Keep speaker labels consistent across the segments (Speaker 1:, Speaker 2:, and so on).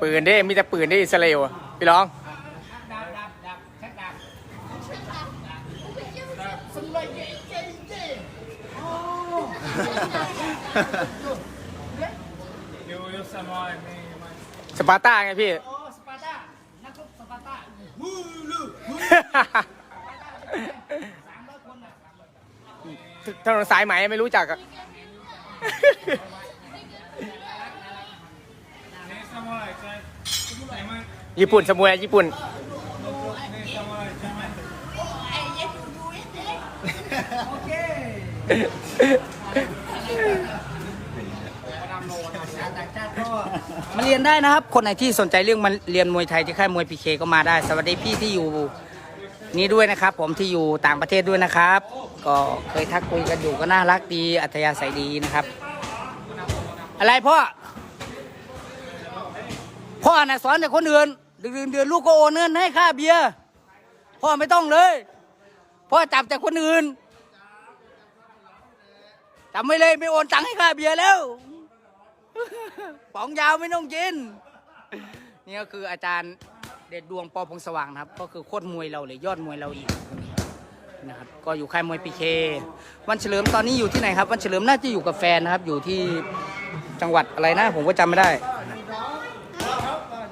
Speaker 1: ปืนเด้มีแต่ปืนที่อิสราเอลพี่ร้อง
Speaker 2: ส
Speaker 1: ปาร์ต้าไงพี่
Speaker 3: สปาร์ต้านักรบสปาร์ต้าฮูลูฮู
Speaker 1: ถนนสายไหมไม่รู้จักอะ
Speaker 2: นี่สมอยใช่ใช่ไหม
Speaker 1: ญี่ปุ่นสมุยญี่ปุ่น
Speaker 2: มา
Speaker 3: เรียนได้นะครับ คนไหนที่สนใจเรื่องมาเรียนมวยไทยที่ค่ายมวยพีเคก็มาได้ สวัสดีพี่ที่อยู่นี้ด้วยนะครับ ผมที่อยู่ต่างประเทศด้วยนะครับ ก็เคยทักคุยกันอยู่ก็น่ารักดี อัธยาศัยดีนะครับ อะไรพ่อ พ่อน่ะสอนแต่คนอื่น ดือนเดือนลูกก็โอนเงินให้ค่าเบียร์พ่อไม่ต้องเลยพ่อจับแต่คนอื่นจำไม่เลยไม่โอนตังค์ให้ค่าเบียร์แล้วป๋องยาวไม่ต้องกินนี่ก็คืออาจารย์เด็ดดวงปอพงสว่างนะครับ ก็คือโคตรมวยเราเลยยอดมวยเราอีกนะครับก็อยู่ค่ายมวยพีเควันเฉลิมตอนนี้อยู่ที่ไหนครับ วันเฉลิมน่าจะอยู่กับแฟนนะครับ อยู่ที่จังหวัดอะไรนะ ผมก็จำไม่ได้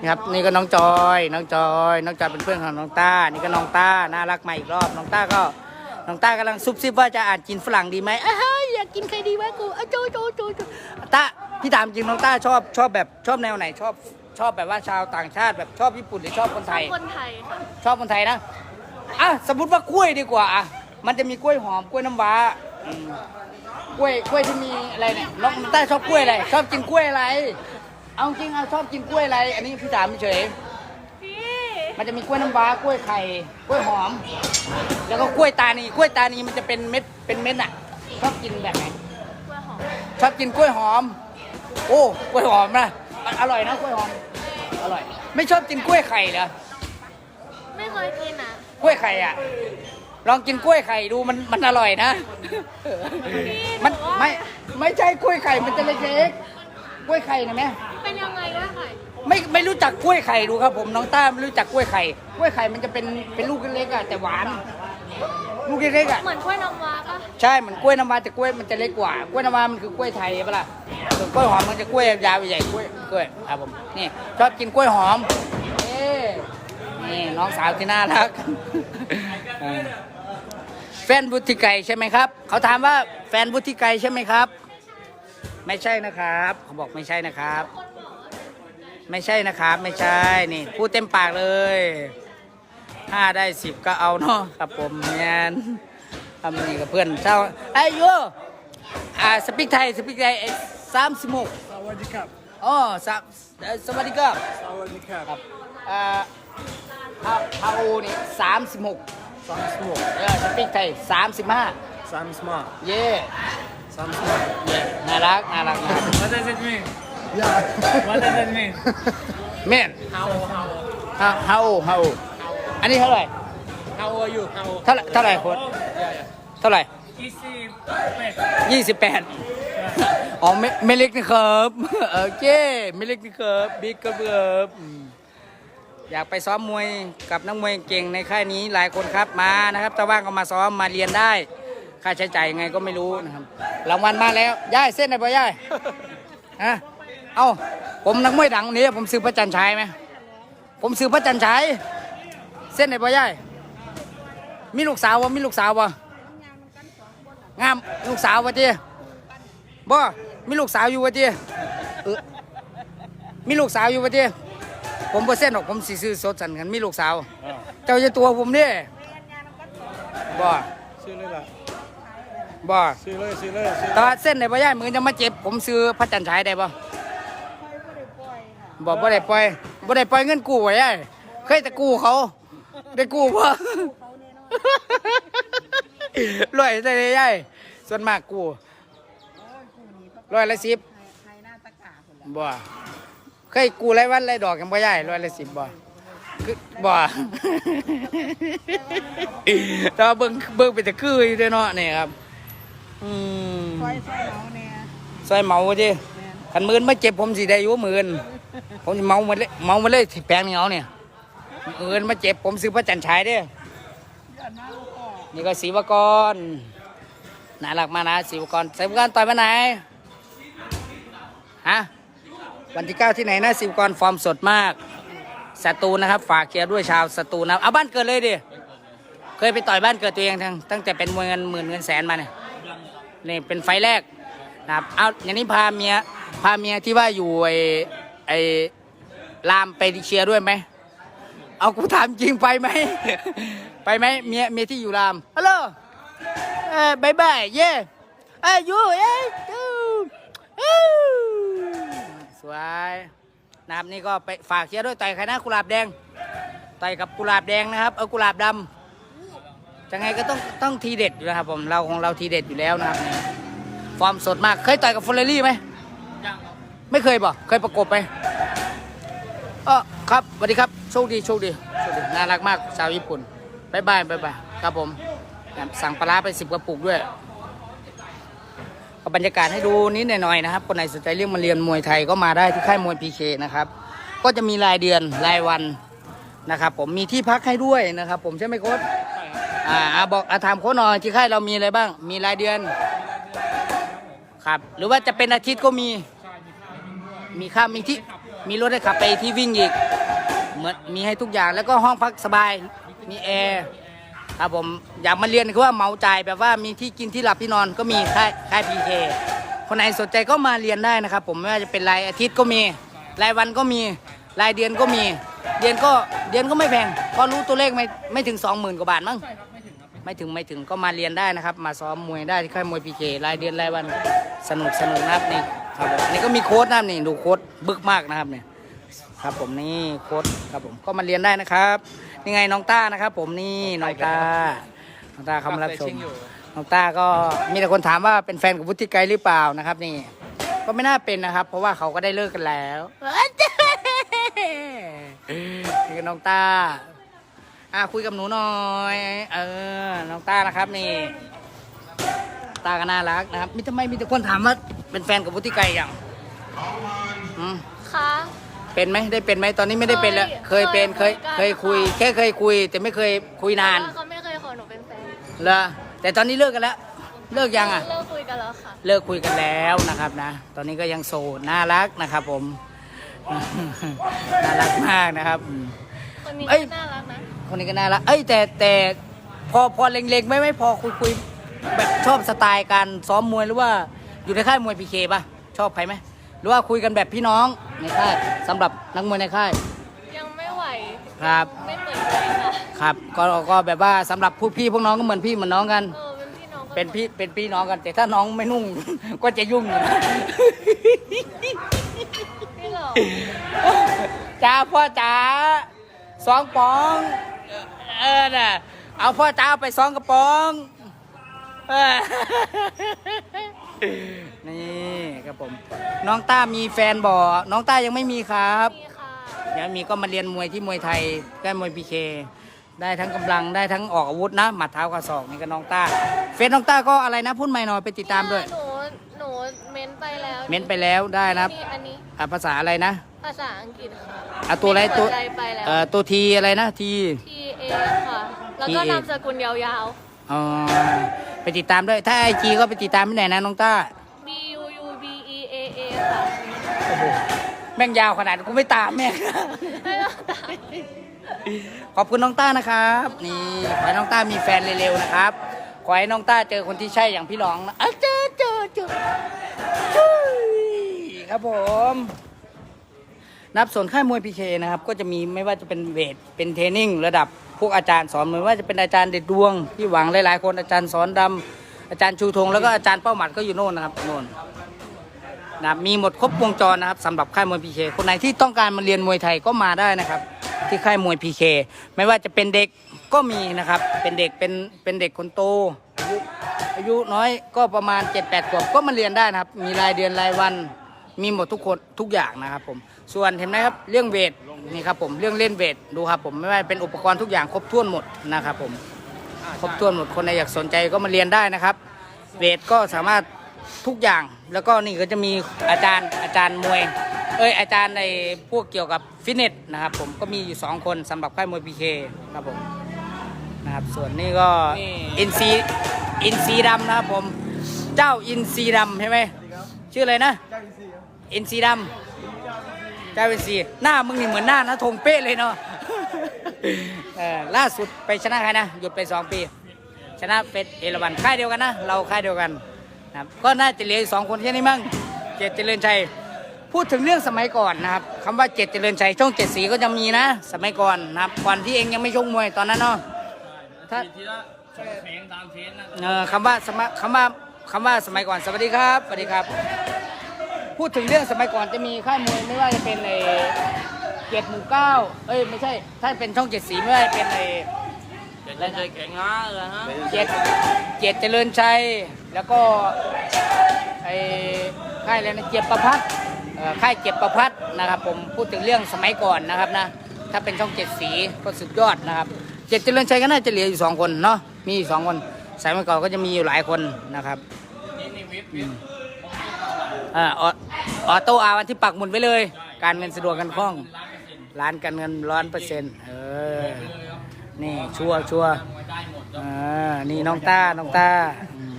Speaker 3: นี่ครับนี่ก็น้องจอย น้องจอย น้องจอยเป็นเพื่อนของน้องต้า นี่ก็น้องต้า น่ารักมาอีกรอบ น้องต้าก็ น้องต้ากำลังซุบซิบว่าจะอ่านกินฝรั่งดีไหมอ้ายอยากกินใครดีวะกูอ้าวโจโจโจโจต้าพี่ถามจริงน้องต้าชอบชอบแบบชอบแนวไหนชอบชอบแบบว่าชาวต่างชาติแบบชอบญี่ปุ่นหรือชอบคนไทย
Speaker 4: คนไทยค่ะ
Speaker 3: ชอบคนไทยนะ อะสมมติว่ากล้วยดีกว่าอะมันจะมีกล้วยหอมกล้วยน้ำว้าอืมกล้วยกล้วยที่มีอะไรเนี่ยน้องน้องต้าชอบกล้วยอะไร ชอบกินกล้วยอะไร เอาจริงเอาชอบกินกล้วยอะไร อันนี้พี่ถามเฉย
Speaker 4: พี่
Speaker 3: มันจะมีกล้วยน้ำว้ากล้วยไข่กล้วยหอม แล้วก็กล้วยตานีกล้วยตานีมันจะเป็นเม็ดเป็นเม็ดอะ ชอบกินแบบไหน
Speaker 4: กล้วยหอม
Speaker 3: ชอบกินกล้วยหอม โอ้กล้วยหอมนะออร่อยนะกล้วยหอมอร่อย ไม่ชอบกินกล้วยไข่เหรอ
Speaker 4: ไม่เคยกินอะ
Speaker 3: กล้วยไข่อะ ลองกินกล้วยไข่ดูมันมันอร่อยนะมันไม่ไม่ใช่กล้วยไข่มันจะเล็กๆกล้วยไข่นะแม่
Speaker 4: เป็นยังไงวะไข่
Speaker 3: ไม่ไม่รู้จักกล้วยไข่ดูครับ ผมน้องต้าไม่รู้จักกล้วยไข่กล้วยไข่มันจะเป็นเป็นลูกเล็กๆอะแต่หวาน ลูกเล็กๆอะ
Speaker 4: เหมือนกล้วยน้ำว้าปะ
Speaker 3: ใช่เหมือนกล้วยน้ำว้าแต่กล้วยมันจะเล็กกว่ากล้วยน้ำว้ามันคือกล้วยไทยปะล่ะส่วนกล้วยหอมมันจะกล้วยยาวใหญ่ๆกล้วยกล้วยครับผมนี่ชอบกินกล้วยหอมเอ้นี่น้องสาวที่น่ารักเออแฟนบุตรไก่ใช่ไหมครับ เขาถามว่าแฟนบุตรไก่ใช่ไหมครับ ไม่ใช่นะครับ เขาบอกไม่ใช่นะครับ ไม่ใช่นะครับ ไม่ใช่นี่พูดเต็มปากเลยห้าได้สิบก็เอาเนาะครับผมแมนทำนี่กับเพื่อนเช่าไอ้โยอ่าสปิกไทยสปิกไทยสามสิบหก
Speaker 2: สวัสดีครับ
Speaker 3: อ๋อสามเอ่อสวัสดีครับ
Speaker 2: สวัสดีครับ
Speaker 3: ครับอ่าฮาฮาโอนี่สามสิบหก
Speaker 2: สามสมอง
Speaker 3: เออสปิกไทยสามสิบห้า
Speaker 2: สามสมอง
Speaker 3: เย่
Speaker 2: สามสมอง
Speaker 3: เย่น่ารักน่ารักน่ารัก
Speaker 2: What does it mean What does it mean
Speaker 3: แม่น
Speaker 2: How how
Speaker 3: ฮาฮาโอฮาโออันนี้เท่าไหร่
Speaker 2: How are you How
Speaker 3: เท่าไหร่เท่าไหร่โค้ด
Speaker 2: Yeah yeah
Speaker 3: เท่าไหร่
Speaker 2: Easy
Speaker 3: ยี่สิบแปดอ๋อไม่ไม่เล็กนะครับโอเคไม่เล็กนะครับบิ๊กครับอืมอยากไปซ้อมมวยกับนักมวยเก่งในค่ายนี้หลายคนครับมานะครับถ้าว่างก็มาซ้อมมาเรียนได้ ค่าใช้จ่ายยังไงก็ไม่รู้นะครับรางวัลมาแล้วย่ายเส้นไหนบ่ย่ายฮะ เอ้าผมนักมวยดังนี้ ผมซื้อพระจันทร์ชัยไหมผมซื้อพระจันทร์ชัยเส้นไหนบ่ย่ายมีลูกสาววะมีลูกสาววะงามลูกสาววะทีบ่มีลูกสาวอยู่วะทีเออมีลูกสาวอยู่วะทีผมบ่เส้นหรอกผมสิซื้อสดสันกันมีลูกสาว เจ้าจะตัวผมเด้บ่
Speaker 2: ซื้อเลยล่ะ
Speaker 3: บ่
Speaker 2: ซื้อเลยซื้อเลยซื้อ
Speaker 3: แต่ว่าเส้นไหนบ่ย่ายมือจะมาเจ็บ ผมซื้อพระจันทร์ฉายได้บ่ บ่บ่ได้ปล่อยบ่ได้ปล่อยเงินกู้ไว้ย่ายเคยแต่กู้เขา ได้กู้บ่ร้อยได้เลยย่ายส่วนมากกู้ร้อยละสิบบ่เคยกู้รายวันรายดอกกันบ่ย่ายร้อยละสิบบ่คือบ่แต่ว่าเบิ่งเบิ่งไปแต่คืออยู่เด้อเนาะนี่ครับอืม
Speaker 5: ซอยซอยเมาเนี่ย
Speaker 3: ซอยเหมาดิขันหมื่นมาเจ็บผมสิได้อยู่หมื่น
Speaker 5: เผ
Speaker 3: มเมามาเลยเมามาเลยแปลงนี่เอาเนี่ยเอินมาเจ็บผมซื้อพระจันทร์ฉายเด้อนี่ก็ศิวกรน่ารักมากนะศิวกรศิวกรต่อยมาไหนฮะวันที่เก้าที่ไหนนะศิวกรฟอร์มสดมากสตูนะครับ ฝากเคลียร์ด้วยชาวสตูนะเอาบ้านเกิดเลยดิเคยไปต่อยบ้านเกิดตัวเองทั้งตั้งแต่เป็นมวยเงินหมื่นเงินแสนมาเนี่ยนี่เป็นไฟแรกนะครับเอาอย่างนี้พาเมียพาเมียที่ว่าอยู่ไอ ไอรามไปเชียร์ด้วยไหม เอากูถามจริงไปไหม ไปไหมเมียเมียที่อยู่ราม ฮัลโหลเอ้ยบายบาย เย่เอ้ยยูเอ้ยยูอู้สวยนะครับนี่ก็ไปฝากเชียร์ด้วยต่อยใครนะกุหลาบแดงต่อยกับกุหลาบแดงนะครับ เอากุหลาบดำยังไงก็ต้องต้องทีเด็ดอยู่นะครับผมเราของเราทีเด็ดอยู่แล้วนะครับนี่ฟอร์มสดมากเคยต่อยกับฟอร์เรลลี่ไหมไม่เคยบ่เคยประกบไหม เออครับสวัสดีครับโชคดีโชคดีโชคดีน่ารักมากชาวญี่ปุ่นบายบายบายบายครับผมสั่งปลาร้าไปสิบกระปุกด้วยบรรยากาศให้ดูนิดหน่อยๆนะครับคนไหนสนใจเรื่องมาเรียนมวยไทยก็มาได้ที่ค่ายมวยพีเคนะครับก็จะมีรายเดือนรายวันนะครับ ผมมีที่พักให้ด้วยนะครับ ผมใช่ไหมโค้ชอ่าอ่าบอกอาถามโค้ชหน่อยที่ค่ายเรามีอะไรบ้าง มีรายเดือนครับ หรือว่าจะเป็นอาทิตย์ก็มีมีค่ามีที่ มีรถให้ขับไปที่วิ่งอีกเหมือนมีให้ทุกอย่างแล้วก็ห้องพักสบาย มีแอร์ครับผมอยากมาเรียนคือว่าเมาจ่ายแบบว่ามีที่กินที่หลับที่นอนก็มีค่ายค่ายพีเคคนไหนสนใจก็มาเรียนได้นะครับ ผมไม่ว่าจะเป็นรายอาทิตย์ก็มี รายวันก็มีรายเดือนก็มี เดือนก็เดือนก็ไม่แพงก็รู้ตัวเลขไม่ไม่ถึง 20,000กว่าบาทมั้งไม่ถึงไม่ถึงก็มาเรียนได้นะครับ มาซ้อมมวยได้ที่ค่ายมวยพีเครายเดือนรายวันสนุกสนุกนะครับนี่ ครับผมนี่ก็มีโค้ดนะครับนี่ดูโค้ดบึกมากนะครับเนี่ยครับผมนี่โค้ดครับผมก็มาเรียนได้นะครับนี่ไงน้องต้านะครับ ผมนี่น้องต้าน้องต้าเขามารับชมน้องต้าก็มีแต่คนถามว่าเป็นแฟนกับวุฒิไกรหรือเปล่านะครับ นี่ ก็ไม่น่าเป็นนะครับ เพราะว่าเขาก็ได้เลิกกันแล้วนี่คือน้องต้าอะคุยกับหนูหน่อย เออ น้องต้านะครับ นี่ ตาก็น่ารักนะครับมีทำไมมีแต่คนถามว่าเป็นแฟนกับวุฒิไกรอย่างอืม
Speaker 4: คะ
Speaker 3: เป็นไหมได้เป็นไหมตอนนี้ไม่ได้เป็นแล้วเคยเป็นเคยเคยคุย แค่เคยคุย แต่ไม่เคยคุยนาน
Speaker 4: เพระว่เขาไม่เคยขอหนูเป็นแฟน
Speaker 3: เหรอแต่ตอนนี้เลิกกันแล้ว เลิกยังอะ
Speaker 4: เลิกคุยกันแล้วค่ะ
Speaker 3: เลิกคุยกันแล้วนะครับนะ ตอนนี้ก็ยังโสดน่ารักนะครับ ผมน่ารักมากนะครับอืม
Speaker 4: คนนี้
Speaker 3: เอ้ย
Speaker 4: ก็น่ารักนะ
Speaker 3: คนนี้ก็น่ารักเอ้ยแต่แต่พอพอเล็งๆไม่ไม่พอคุยคุย แบบชอบสไตล์การซ้อมมวยหรือว่าอยู่ในค่ายมวยพีเคป่ะชอบใครไหมหรือว่าคุยกันแบบพี่น้องในค่ายสำหรับนักมวยในค่าย
Speaker 4: ยังไม่ไหว
Speaker 3: ครับ
Speaker 4: ไม่เหมือนกันค่ะ
Speaker 3: ครับก็ก็แบบว่าสำหรบพวกพี่พวกน้องก็เหมือนพี่เหมือนน้องกัน
Speaker 4: เออเป็นพี่น้องกัน
Speaker 3: เป็นพี่เป็นพี่น้องกัน แต่ถ้าน้องไม่นุ่ง ก็จะยุ่งอยู่นะ
Speaker 4: พี่หรอ
Speaker 3: จ้าพ่อจ๋าสองปอง เออน่ะเอาพ่อจ๋าเอาไปสองกระป๋องเออ นี่ครับผม น้องต้ามีแฟนบ่น้องต้ายังไม่มีครับ
Speaker 4: พี่ค่ะ
Speaker 3: เดี๋ยวมีก็มาเรียนมวยที่มวยไทยได้มวยพีเค ได้ทั้งกำลังได้ทั้งออกอาวุธนะ หมัดเท้ากระสอกนี่ก็น้องต้า เฟซน้องต้าก็อะไรนะพูดใหม่หน่อยไปติดตามด้วย
Speaker 4: หนูหนูเม้นไปแล้ว
Speaker 3: เม้นไปแล้วได้นะครับ
Speaker 4: นี่อันนี้
Speaker 3: อะภาษาอะไรนะ
Speaker 4: ภาษาอังกฤษค่ะ
Speaker 3: อะตัวอะไรตัว
Speaker 4: เปิดใจไปแล้ว
Speaker 3: เอ่อตัวทีอะไรนะที
Speaker 4: T A ค่ะ แล้วก็
Speaker 3: T A
Speaker 4: นามสกุลยาว
Speaker 3: อ๋อ ไปติดตามด้วย ถ้าไอจีก็ไปติดตามที่ไหนนะน้องต้า
Speaker 4: ๆ B U U B E A A ค่ะ
Speaker 3: แม่งยาวขนาดกูไม่ตามแม่ง
Speaker 4: ไม่ต้องตาม
Speaker 3: ขอบคุณน้องต้านะครับ นี่ขอให้น้องต้ามีแฟนเร็วๆนะครับ ขอให้น้องต้าเจอคนที่ใช่อย่างพี่หลองนะอะเจอเจอเจอจุ้ยครับผม นับส่วนค่ายมวยพีเคนะครับ ก็จะมีไม่ว่าจะเป็นเวทเป็นเทรนนิ่งระดับ พวกอาจารย์สอนไม่ว่าจะเป็นอาจารย์เด็ดดวงที่หวังหลายๆคนอาจารย์สอนดำอาจารย์ชูธงแล้วก็อาจารย์เป้าหมัดก็อยู่โน่นนะครับโน่นนะมีหมดครบวงจรนะครับสำหรับค่ายมวยพีเคคนไหนที่ต้องการมาเรียนมวยไทยก็มาได้นะครับ ที่ค่ายมวยพีเคไม่ว่าจะเป็นเด็กก็มีนะครับเป็นเด็กเป็นเป็นเด็กคนโตอายุอายุน้อยก็ประมาณ 7-8ขวบก็มาเรียนได้นะครับ มีรายเดือนรายวันมีหมดทุกคนทุกอย่างนะครับผม ส่วนเห็นไหมครับเรื่องเวทนี่ครับผมเรื่องเล่นเวทดูครับผมไม่ว่าเป็นอุปกรณ์ทุกอย่างครบถ้วนหมดนะครับผมครบถ้วนหมดคนไหนอยากสนใจก็มาเรียนได้นะครับ เวทก็สามารถทุกอย่างแล้วก็นี่ก็จะมีอาจารย์อาจารย์มวย เอ้ยอาจารย์ในพวกเกี่ยวกับฟิตเนสนะครับผมก็มีอยู่สองคนสำหรับค่ายมวยพีเคครับผมนะครับส่วนนี้ก็อินซีอินซีดำนะครับผม เจ้าอินซีดำใช่ไหมชื่ออะไรนะ อินซีดำ เจ้าอินซีหน้ามึงนี่เหมือนหน้านะธงเป๊ะเลยเนาะเออล่าสุดไปชนะใครนะ หยุดไปสองปี ชนะเป็ดเอราวันค่ายเดียวกันนะ เราค่ายเดียวกันนะครับก็น่าจะเหลืออีกสองคนแค่นี้มั้งเจตเจริญชัยพูดถึงเรื่องสมัยก่อนนะครับคำว่าเจตเจริญชัยช่องเจ็ดสีก็จะมีนะ สมัยก่อนนะครับก่อนที่เองยังไม่ชกมวยตอนนั้นเนาะถ้า
Speaker 2: ทีละสองเพลงสามเพลงนะ
Speaker 3: เออคำว่าสมัยคำว่าคำว่าสมัยก่อนสวัสดีครับสวัสดีครับ พูดถึงเรื่องสมัยก่อนจะมีค่ายมวยไม่ว่าจะเป็นในเจ็ดหมู่เก้าเอ้ยไม่ใช่ ถ้าเป็นช่องเจ็ดสีไม่ว่าจะเป็นใน
Speaker 2: เล่นใจแข็งง้าเลยฮะ
Speaker 3: เจ็ดเจ็ดเจริญชัย แล้วก็ไอ้ค่ายอะไรนะเจ็บประพัดเอ่อค่ายเจ็บประพัดนะครับผมพูดถึงเรื่องสมัยก่อนนะครับนะถ้าเป็นช่องเจ็ดสีก็สุดยอดนะครับเจ็ดเจริญชัยก็น่าจะเหลืออยู่สองคนเนาะมีอยู่สองคนสมัยก่อนก็จะมีอยู่หลายคนนะครับ
Speaker 2: นี่นี่วิทย์วิทย์
Speaker 3: อ่าออออโต้อาวันที่ปักหมุดไว้เลย การเงินสะดวกกันคล่อง ร้านการเงินร้อนเปอร์เซ็นต์เออ นี่ชัวร์ชัวร์
Speaker 2: ได้หมด
Speaker 3: อ่านี่น้องต้าน้องต้าอืม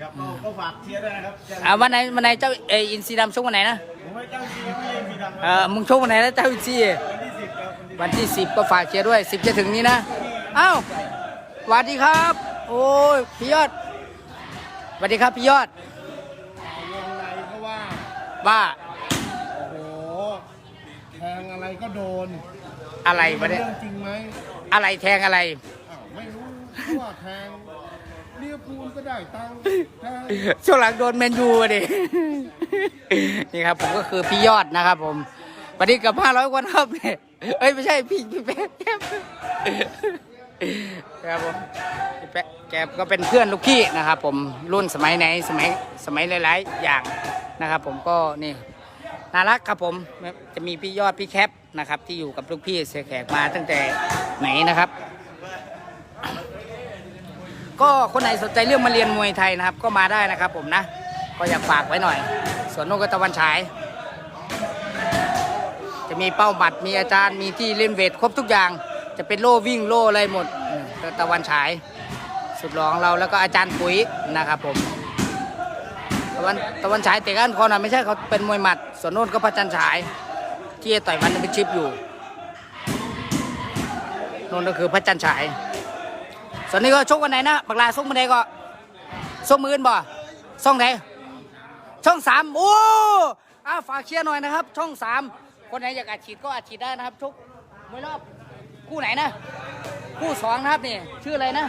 Speaker 5: ครับก็ก็ฝากเชียร์ด้วยนะครับเชียร์
Speaker 3: อ่าวันไหนวันไหนเจ้าเอออินซีดำชกวันไหนนะ
Speaker 5: ผมให้เจ้าชีไม่เล่นสีดำ
Speaker 3: เออมึงชกวันไหนนะเจ้าอินซี
Speaker 5: วันที่สิบครับวันที่
Speaker 3: วันที่สิบก็ฝากเชียร์ด้วยสิบจะถึงนี้นะ อ้าวสวัสดีครับ โอ้ยพี่ยอดสวัสดีครับพี่ยอด
Speaker 5: ว ว่าโอ้โหแทงอะไรก็โดน
Speaker 3: อะไร
Speaker 5: มั
Speaker 3: วะ
Speaker 5: น
Speaker 3: เนี่ย
Speaker 5: เรื่องจริงไหม
Speaker 3: อะไรแทงอะไร
Speaker 5: อ้าวไม่รู้เพราะว่าแทงเลียปูลก็ได้ตังค์แทง
Speaker 3: ช่วงหลังโดนแมนยูอะดิ นี่ครับผมก็คือพี่ยอดนะครับผม วันนี้กับห้าร้อยคนครับเนี่ยเอ้ย ไม่ใช่พี่พี่แป๊ะแก๊ปครับผมพี่แป๊ะแกก็เป็นเพื่อนลูกพี่นะครับผมรุ่นสมัยไหนสมัยสมัยหลายๆอย่าง นะครับผมก็นี่น่ารักครับผมจะมีพี่ยอดพี่แคปนะครับ ที่อยู่กับลูกพี่เสียแขกมาตั้งแต่ไหนนะครับ ก็คนไหนสนใจเรื่องมาเรียนมวยไทยนะครับ ก็มาได้นะครับผมนะ ก็อยากฝากไว้หน่อยสวนนกตะวันฉาย จะมีเป้าบัตรมีอาจารย์มีที่เล่นเวทครบทุกอย่าง จะเป็นโล่วิ่งโล่อะไรหมดตะวันฉาย สุดหล่อของเราแล้วก็อาจารย์ปุ๋ยนะครับผมะวันตะวันฉายเตะก้านคอนะไม่ใช่เขาเป็นมวยหมัด ส่วนโน้นก็พระจันทร์ฉาย ที่ต่อยวันเป็นชิปอยู่โน่นก็คือพระจันทร์ฉาย ส่วนนี้ก็ชกวันไหนนะบักลาส่งมาไหนก็ส่งมืออนบ่ส่งไหนช่องสามโอ้อาฝากเชียร์หน่อยนะครับ ช่องสามคนไหนอยากอัดฉีดก็อัดฉีดได้นะครับชกมวยรอบคู่ไหนนะ คู่สองนะครับนี่ชื่ออะไรนะ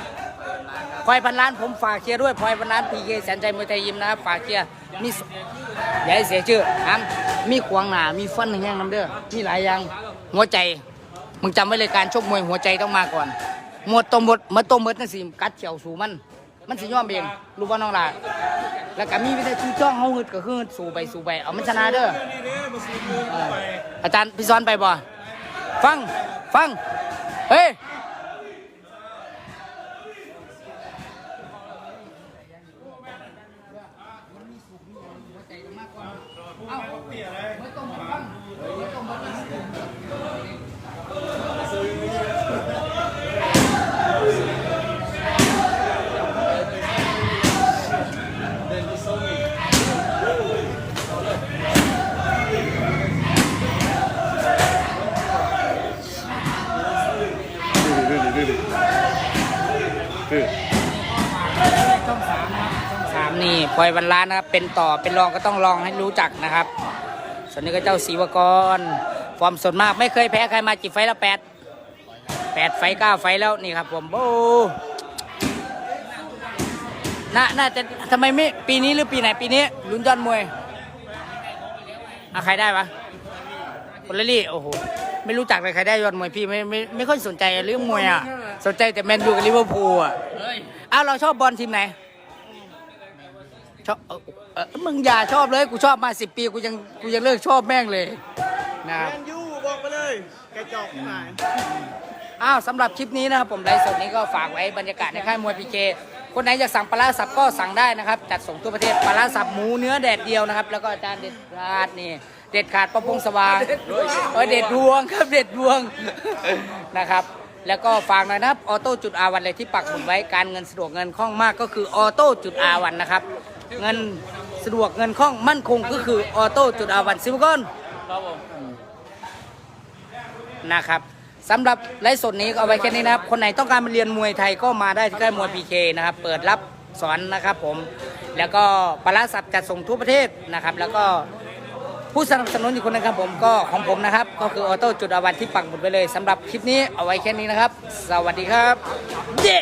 Speaker 3: พลอยพันล้านผมฝากเชียร์ด้วยพลอยพันล้านพีเคแสนใจมวยไทยยิมนะครับฝากเชียร์มีอย่าให้เสียชื่อครับมีขวางหนามีฟันแห้งน้ำเด้อมีหลายอย่างหัวใจมึงจำไว้เลยการชกมวยหัวใจต้องมาก่อนหมดตมหมดมดต้มหมดนั่นสิกัดเฉียวสูมัน มันสิย่อมเองรู้ว่าน้องหลาแล้วก็มีวิธีจ้องเฮาหึดก็คือสู่ไปสู่ไปเอามันชนะเด้ออาจารย์พี่สอนไปบ่ฟังฟังเฮ้ย นี่ปล่อยวันล้านนะครับ เป็นต่อเป็นรองก็ต้องลองให้รู้จักนะครับ ส่วนนี้ก็เจ้าศรีวกร ฟอร์มสดมากไม่เคยแพ้ใครมาจีไฟต์ละแปดแปดไฟต์เก้าไฟต์แล้วนี่ครับผมโอ้น่าน่าจะทำไมไม่ปีนี้หรือปีไหนปีนี้ลุ้นยอดมวยอะใครได้ปะคนละลี่โอ้โหไม่รู้จักเลยใครได้ยอดมวยพี่ไม่ไม่ไม่ค่อยสนใจเรื่องมวยอะสนใจแต่แมนยูกับลิเวอร์พูลอะ
Speaker 2: เฮ้ย
Speaker 3: อ้าวเราชอบบอลทีมไหน ชอบเออเออมึงอย่าชอบเลยกูชอบมาสิบปีกูยังกูยังเลิกชอบแม่งเลยนะครับ
Speaker 5: แมนยูบอกไปเลยกระจอกที่ไหน
Speaker 3: อ้าวสำหรับคลิปนี้นะครับผมไลฟ์สดนี้ก็ฝากไว้บรรยากาศในค่ายมวยพีเคคนไหนอยากสั่งปลาร้าสับก็สั่งได้นะครับ จัดส่งทั่วประเทศปลาร้าสับหมูเนื้อแดดเดียวนะครับ แล้วก็อาจารย์เด็ดขาดนี่ เด็ดขาดประพงสว่างเออเด็ดดวงครับเด็ดดวงนะครับ แล้วก็ฝากหน่อยนะครับออโต้จุดอาวันเลยที่ปักหมุดไว้การเงินสะดวกเงินคล่องมากก็คือออโต้จุดอาวันนะครับ เงินสะดวกเงินคล่องมั่นคงก็คือออโต้จุดอาวันซิมก้อน
Speaker 2: ครับผม
Speaker 3: นะครับสำหรับไลฟ์สดนี้ก็เอาไว้แค่นี้นะครับ คนไหนต้องการมาเรียนมวยไทยก็มาได้ที่ค่ายมวยพีเคนะครับ เปิดรับสอนนะครับผม แล้วก็ปลาร้าสับจัดส่งทั่วประเทศนะครับ แล้วก็ผู้สนับสนุนอีกคนนะครับผมก็ของผมนะครับ ก็คือออโต้จุดอาวันที่ปักหมุดไปเลยสำหรับคลิปนี้เอาไว้แค่นี้นะครับ สวัสดีครับ เย้